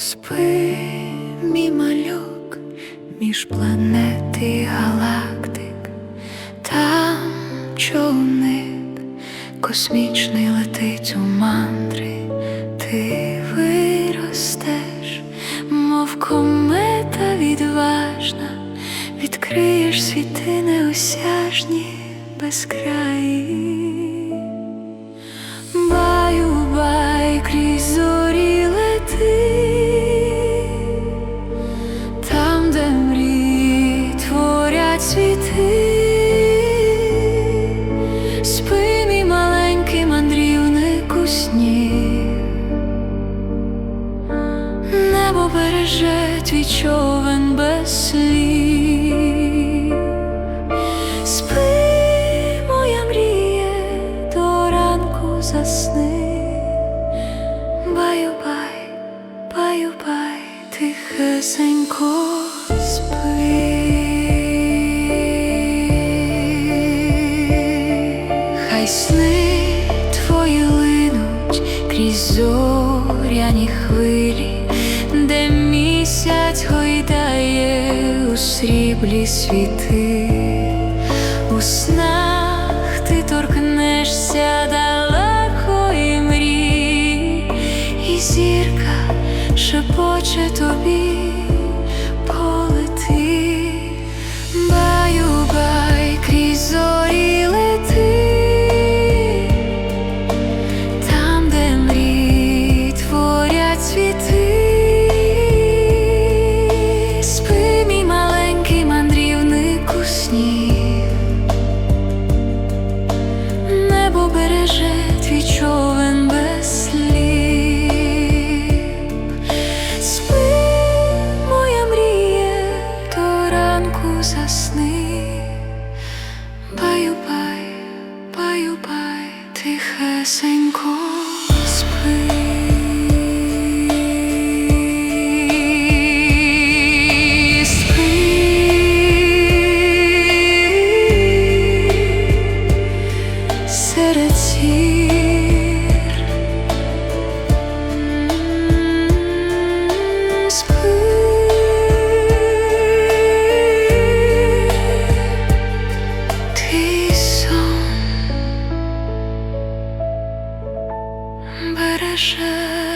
Спи, мій малюк, між планети галактик, там човник, космічний летить у мандри, ти виростеш, мов комета відважна, відкриєш світи неосяжні безкраї. Світи, спи, мій маленький мандрівник у сні, небо береже твій човен без слів. Спи, моя мріє, до ранку засни. Баю-бай, баю-бай, тихесенько спи. Сни твої линуть крізь зоряні хвилі, де місяць гойдає у сріблі світи, у снах ти торкнешся далекої мрії, і зірка шепоче тобі небо береже твій човен без слів. Спи, моя мріє, до ранку засни. Баю-бай, баю-бай, тихесенько спи. Серед сір. Спи, твій сон береже